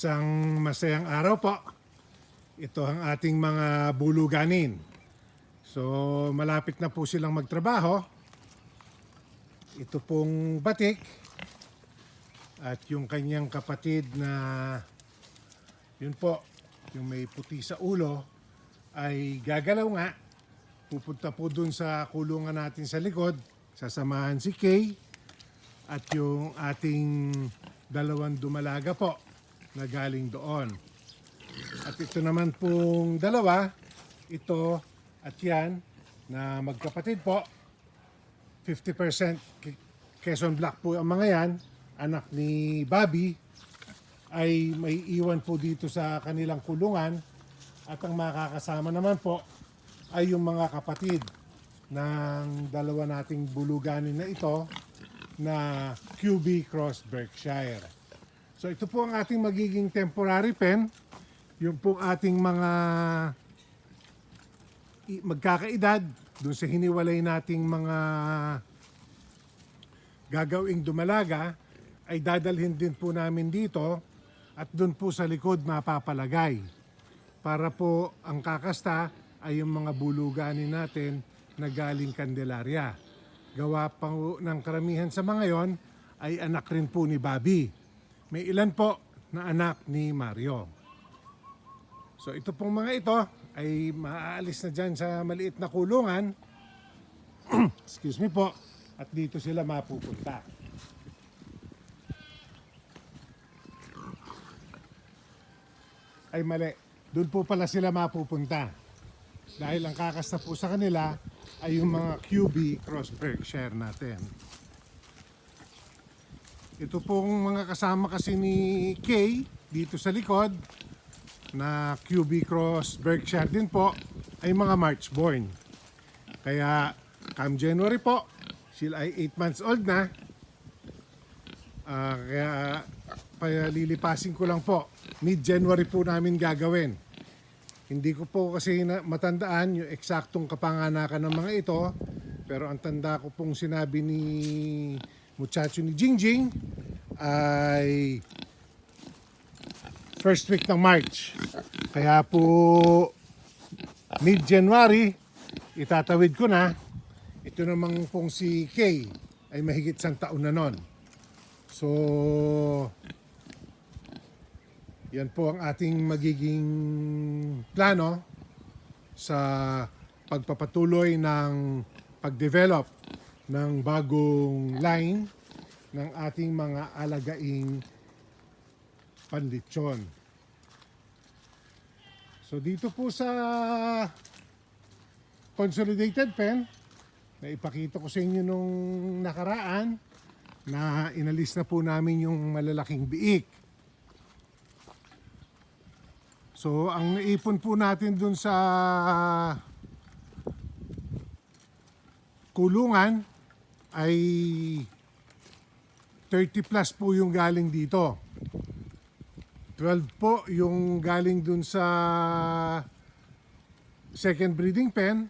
Isang masayang araw po. Ito ang ating mga buluganin. So malapit na po silang magtrabaho. Ito pong batik at yung kanyang kapatid na yun po, yung may puti sa ulo ay gagalaw nga. Pupunta po dun sa kulungan natin sa likod. Sasamahan si Kay at yung ating dalawang dumalaga po na galing doon. At ito naman pong dalawa, ito at yan na magkapatid po. 50% K- Quezon Black po ang mga yan, anak ni Bobby, ay may iwan po dito sa kanilang kulungan at ang makakasama naman po ay yung mga kapatid ng dalawa nating buluganin na ito na QB Cross Berkshire. So ito po ang ating magiging temporary pen. Yung po ating mga magkakaedad dun sa hiniwalay nating mga gagawing dumalaga ay dadalhin din po namin dito at dun po sa likod mapapalagay para po ang kakasta ay yung mga buluganin natin na galing Candelaria. Gawa pa ng karamihan sa mga yon ay anak rin po ni Bobby. May ilan po na anak ni Mario. So ito pong mga ito ay maaalis na dyan sa maliit na kulungan. Excuse me po. At dito sila mapupunta. Ay mali. Doon po pala sila mapupunta. Dahil ang kakasta po sa kanila ay yung mga QB Cross Berkshire natin. Ito pong mga kasama kasi ni Kay dito sa likod na QB Cross Berkshire din po ay mga March born. Kaya come January po, sila ay 8 months old na. Ah, kaya kaya lilipasin ko lang po. Mid-January po namin gagawin. Hindi ko po kasi matandaan yung eksaktong kapanganakan ng mga ito. Pero ang tanda ko pong sinabi ni muchacho ni Jingjing ay first week ng March. Kaya po mid-January, itatawid ko na. Ito namang pong si Kay ay mahigit sang taon na nun. So, yan po ang ating magiging plano sa pagpapatuloy ng pag-develop ng bagong line ng ating mga alagaing panlitsyon. So dito po sa consolidated pen, na ipakita ko sa inyo nung nakaraan na inalis na po namin yung malalaking biik. So, ang naipon po natin dun sa kulungan ay 30 plus po yung galing dito. 12 po yung galing dun sa second breeding pen.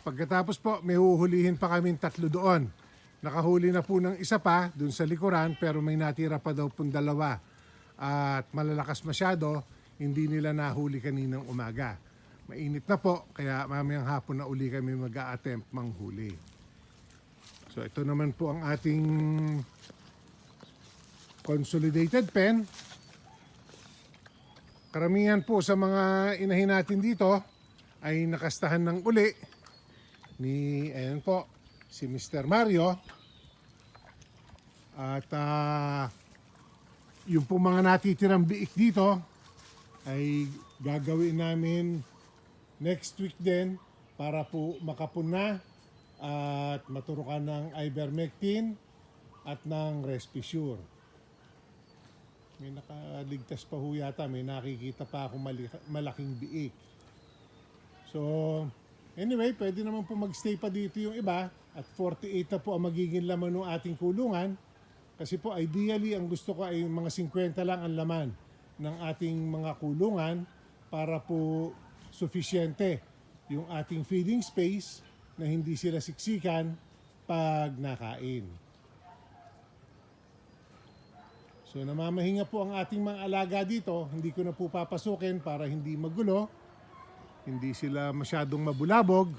Pagkatapos po, may huhulihin pa kami tatlo doon. Nakahuli na po ng isa pa dun sa likuran pero may natira pa daw pong dalawa. At malalakas masyado, hindi nila nahuli kaninang umaga. Mainit na po, kaya mamayang hapon na uli kami mag-a-attempt manghuli. So ito naman po ang ating consolidated pen. Karamihan po sa mga inahin natin dito ay nakastahan ng uli ni, ayan po, si Mr. Mario. At ah, yung po mga natitirang biik dito ay gagawin namin next week din para po makapuna at maturukan ng ivermectin at ng Respisure. May nakaligtas pa ho yata, may nakikita pa ako malaking biik. So, anyway, pwede naman po magstay pa dito yung iba at 48 na po ang magiging laman ng ating kulungan. Kasi po ideally ang gusto ko ay mga 50 lang ang laman ng ating mga kulungan para po sufisyente yung ating feeding space na hindi sila siksikan pag nakain. So namamahinga po ang ating mga alaga dito. Hindi ko na po papasukin para hindi magulo. Hindi sila masyadong mabulabog.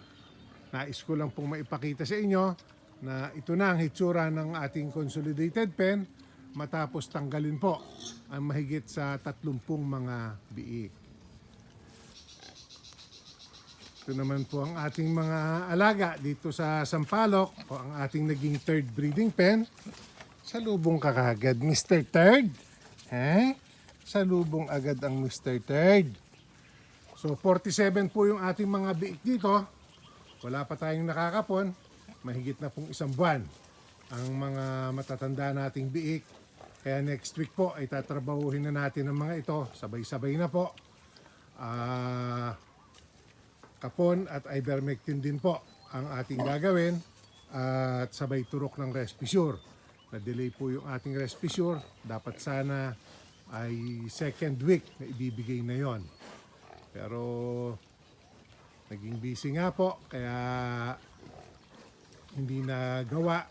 Nais ko lang pong maipakita sa inyo na ito na ang hitsura ng ating consolidated pen matapos tanggalin po ang mahigit sa 30 mga biik. Ito naman po ang ating mga alaga dito sa Sampaloc o ang ating naging third breeding pen. Salubong ka kagad, Mr. Third. Eh? Salubong agad ang Mr. Third. So 47 po yung ating mga biik dito. Wala pa tayong nakakapon. Mahigit na pong isang buwan ang mga matatanda nating biik. Kaya next week po ay tatrabahuhin na natin ang mga ito. Sabay-sabay na po. Ah kapon at ivermectin din po ang ating gagawin at sabay turok ng respisure. Na-delay po yung ating respisure. Dapat sana ay second week na ibibigay na yon. Pero naging busy nga po kaya hindi na gawa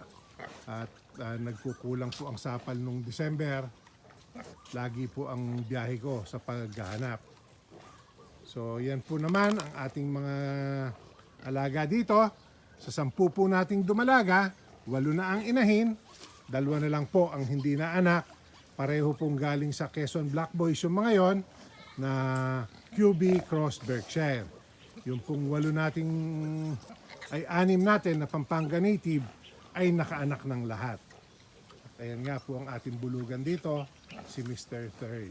at ah, nagkukulang po ang sapal nung December. Lagi po ang biyahe ko sa paghahanap. So yan po naman ang ating mga alaga dito. Sa sampu po nating dumalaga, walo na ang inahin, dalawa na lang po ang hindi na anak. Pareho pong galing sa Quezon Black Boys yung mga yon na QB Cross Berkshire. Yung pong walo nating ay anim natin na Pampanga native ay nakaanak ng lahat. At ayan nga po ang ating bulugan dito, si Mr. Third.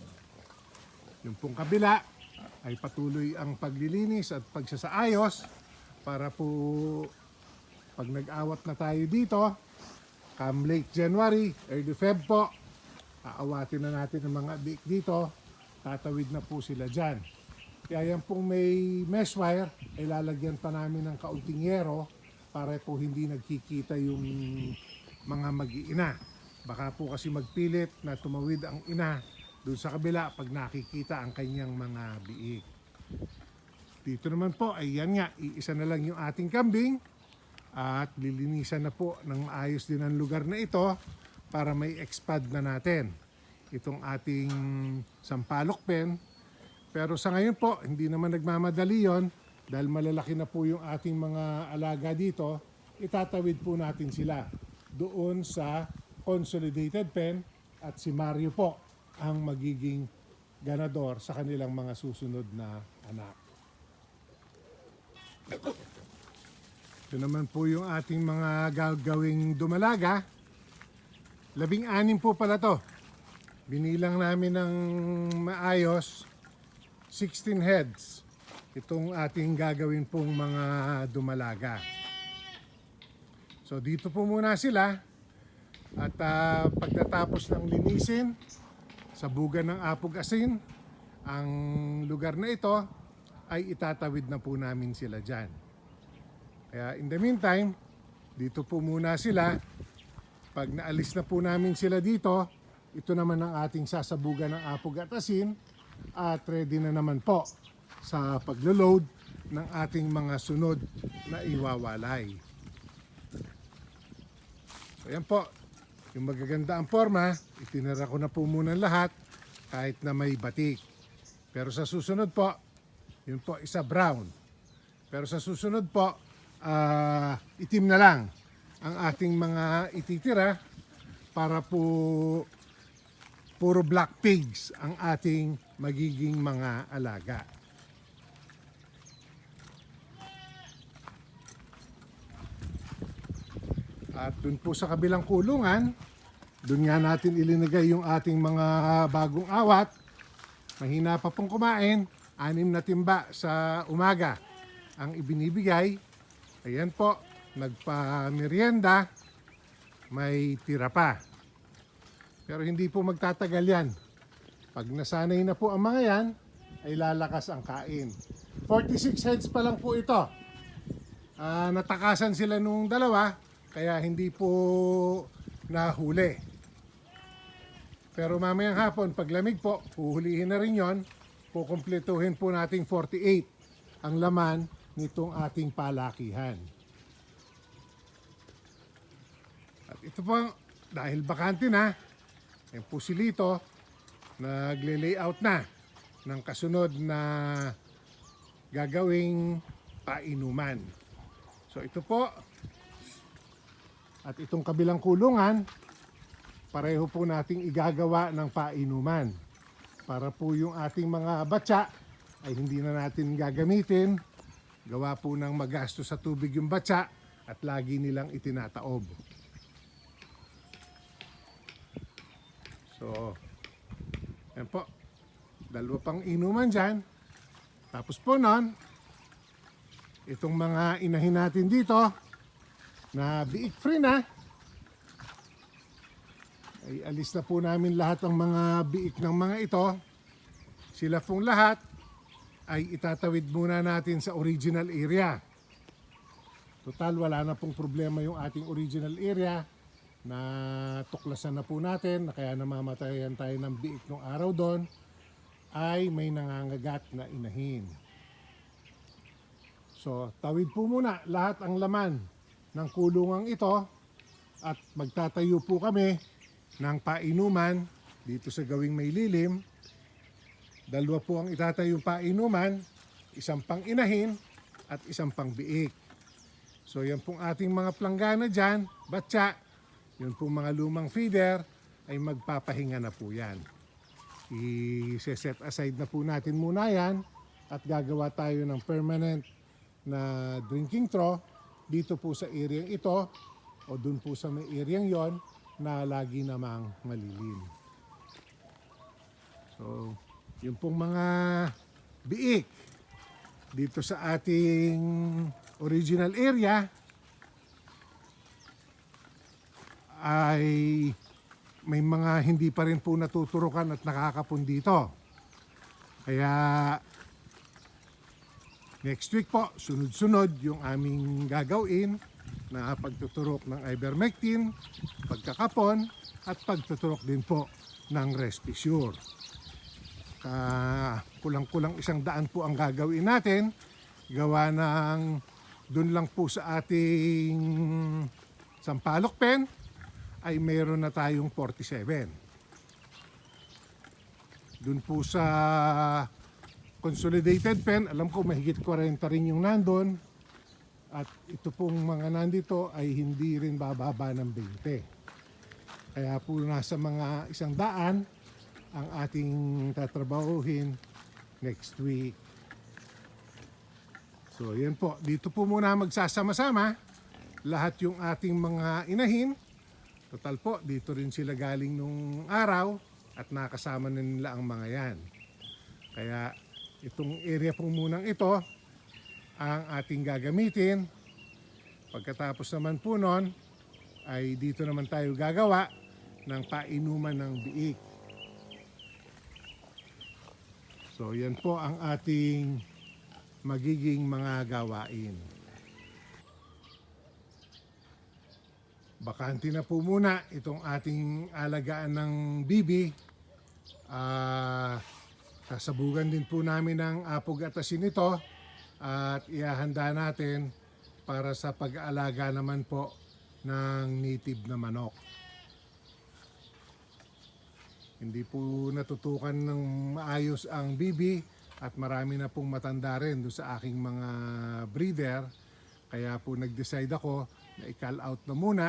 Yung pong kabila ay patuloy ang paglilinis at pagsasaayos para po pag nag-awat na tayo dito, come late January, early Feb po, aawatin na natin ang mga biik dito, tatawid na po sila dyan. Kaya yan pong may mesh wire, ay lalagyan pa namin ng kaunting yero para po hindi nagkikita yung mga mag-iina. Baka po kasi magpilit na tumawid ang ina doon sa kabila pag nakikita ang kanyang mga biik. Dito naman po ay yan nga, iisa na lang yung ating kambing at lilinisan na po ng ayos din ang lugar na ito para may expand na natin itong ating sampalok pen. Pero sa ngayon po, hindi naman nagmamadali yon dahil malalaki na po yung ating mga alaga dito, itatawid po natin sila doon sa consolidated pen at si Mario po ang magiging ganador sa kanilang mga susunod na anak. Ito naman po yung ating mga gagawing dumalaga. Labing anim po pala to. Binilang namin ng maayos 16 heads. Itong ating gagawin pong mga dumalaga. So dito po muna sila. At ah, pagkatapos ng linisin, sa buga ng Apog Asin, ang lugar na ito ay itatawid na po namin sila dyan. Kaya in the meantime, dito po muna sila. Pag naalis na po namin sila dito, ito naman ang ating sasabugan ng Apog at Asin at ready na naman po sa paglo-load ng ating mga sunod na iwawalay. So yan po, yung magaganda ang forma, itinira ko na po muna lahat kahit na may batik. Pero sa susunod po, yun po isa brown. Pero sa susunod po, ah, itim na lang ang ating mga ititira para po puro black pigs ang ating magiging mga alaga. At dun po sa kabilang kulungan, dun nga natin ilinagay yung ating mga bagong awat. Mahina pa pong kumain, anim na timba sa umaga ang ibinibigay. Ayan po, nagpa-merienda, may tira pa. Pero hindi po magtatagal yan. Pag nasanay na po ang mga yan, ay lalakas ang kain. 46 heads pa lang po ito. Ah, natakasan sila nung dalawa, kaya hindi po nahuli. Pero mamayang hapon, pag lamig po, huhulihin na rin yon. Kukumpletuhin po nating 48 ang laman nitong ating palakihan. At ito po, dahil bakante na, Yan po si Lito, nagle-layout na ng kasunod na gagawing painuman. So ito po, at itong kabilang kulungan, pareho po nating igagawa ng painuman. Para po yung ating mga batya ay hindi na natin gagamitin. Gawa po ng magasto sa tubig yung batya at lagi nilang itinataob. So, yan po. Dalawa pang inuman dyan. Tapos po nun, itong mga inahin natin dito, na biik free na, ay alis na po namin lahat ng mga biik ng mga ito. Sila pong lahat ay itatawid muna natin sa original area. Total, wala na pong problema yung ating original area na tuklasan na po natin na kaya namamatayan tayo ng biik ng araw doon ay may nangangagat na inahin. So, tawid po muna lahat ang laman ng kulungang ito at magtatayo po kami ng painuman dito sa gawing may lilim. Dalawa po ang itatayong painuman, isang pang inahin at isang pang biik. So yan pong ating mga planggana dyan, batya, yun pong mga lumang feeder ay magpapahinga na po yan. I-set aside na po natin muna yan at gagawa tayo ng permanent na drinking trough dito po sa area ito o dun po sa may area yon na lagi namang malilim. So, yung pong mga biik dito sa ating original area ay may mga hindi pa rin po natuturukan at nakakapon dito. Kaya next week po, sunod-sunod yung aming gagawin na pagtuturok ng ivermectin, pagkakapon, at pagtuturok din po ng Respisure. Ka kulang-kulang isang daan po ang gagawin natin. Gawa ng dun lang po sa ating sampalok pen ay mayroon na tayong 47. Dun po sa consolidated pen, alam ko mahigit 40 rin yung nandun. At ito pong mga nandito ay hindi rin bababa ng 20. Kaya po nasa mga isang daan ang ating tatrabahuhin next week. So yan po, dito po muna magsasama-sama lahat yung ating mga inahin. Total po, dito rin sila galing nung araw at nakasama na nila ang mga yan. Kaya itong area po munang ito ang ating gagamitin. Pagkatapos naman po nun, ay dito naman tayo gagawa ng painuman ng biik. So yan po ang ating magiging mga gawain. Bakante na po muna itong ating alagaan ng bibi. Ah, sasabugan din po namin ng apog at asin ito at ihahanda natin para sa pag-aalaga naman po ng native na manok. Hindi po natutukan ng maayos ang bibi at marami na pong matanda rin doon sa aking mga breeder. Kaya po nag-decide ako na i-call out na muna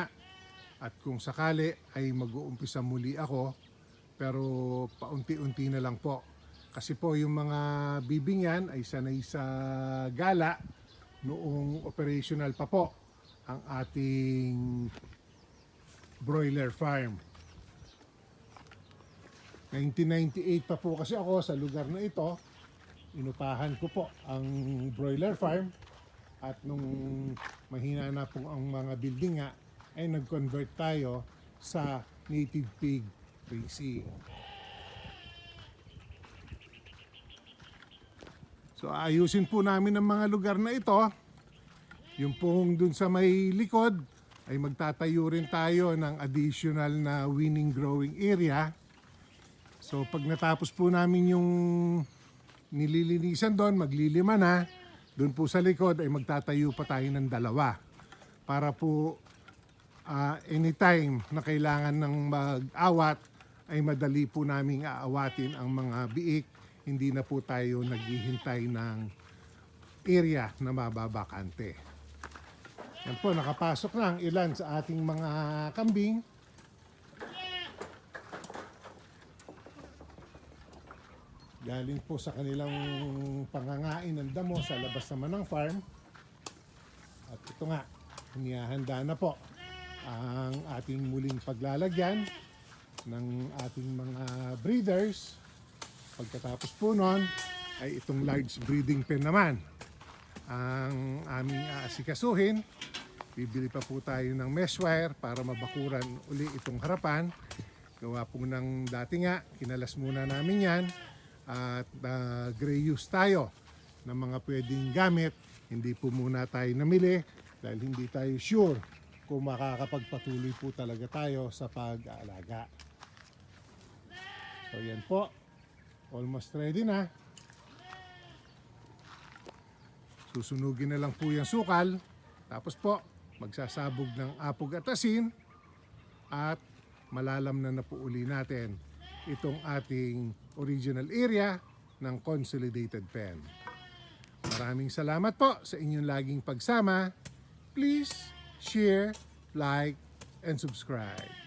at kung sakali ay mag-uumpisa muli ako pero paunti-unti na lang po. Kasi po yung mga bibing yan ay sanay sa gala noong operational pa po ang ating broiler farm. 1998 pa po kasi ako sa lugar na ito. Inupahan ko po ang broiler farm at nung mahina na po ang mga building nga ay nag-convert tayo sa native pig raising. So ayusin po namin ang mga lugar na ito. Yung pong dun sa may likod ay magtatayo rin tayo ng additional na winning growing area. So pag natapos po namin yung nililinisan doon, maglilima na, doon po sa likod ay magtatayo pa tayo ng dalawa. Para po ah, anytime na kailangan ng mag-awat ay madali po naming aawatin ang mga biik. Hindi na po tayo naghihintay ng area na mababakante. Yan po, nakapasok na ang ilan sa ating mga kambing. Galing po sa kanilang pangangain ng damo sa labas naman ng farm. At ito nga, inihahanda na po ang ating muling paglalagyan ng ating mga breeders. Pagkatapos po nun, ay itong large breeding pen naman ang aming aasikasuhin. Bibili pa po tayo ng mesh wire para mabakuran uli itong harapan. Gawa po ng dati nga, kinalas muna namin yan at uh, gray use tayo ng mga pwedeng gamit. Hindi po muna tayo namili dahil hindi tayo sure kung makakapagpatuloy po talaga tayo sa pag-aalaga. So yan po, almost ready na. Susunugin na lang po yung sukal. Tapos po, magsasabog ng apog at asin. At malalam na na po uli natin itong ating original area ng Consolidated Pen. Maraming salamat po sa inyong laging pagsama. Please share, like, and subscribe.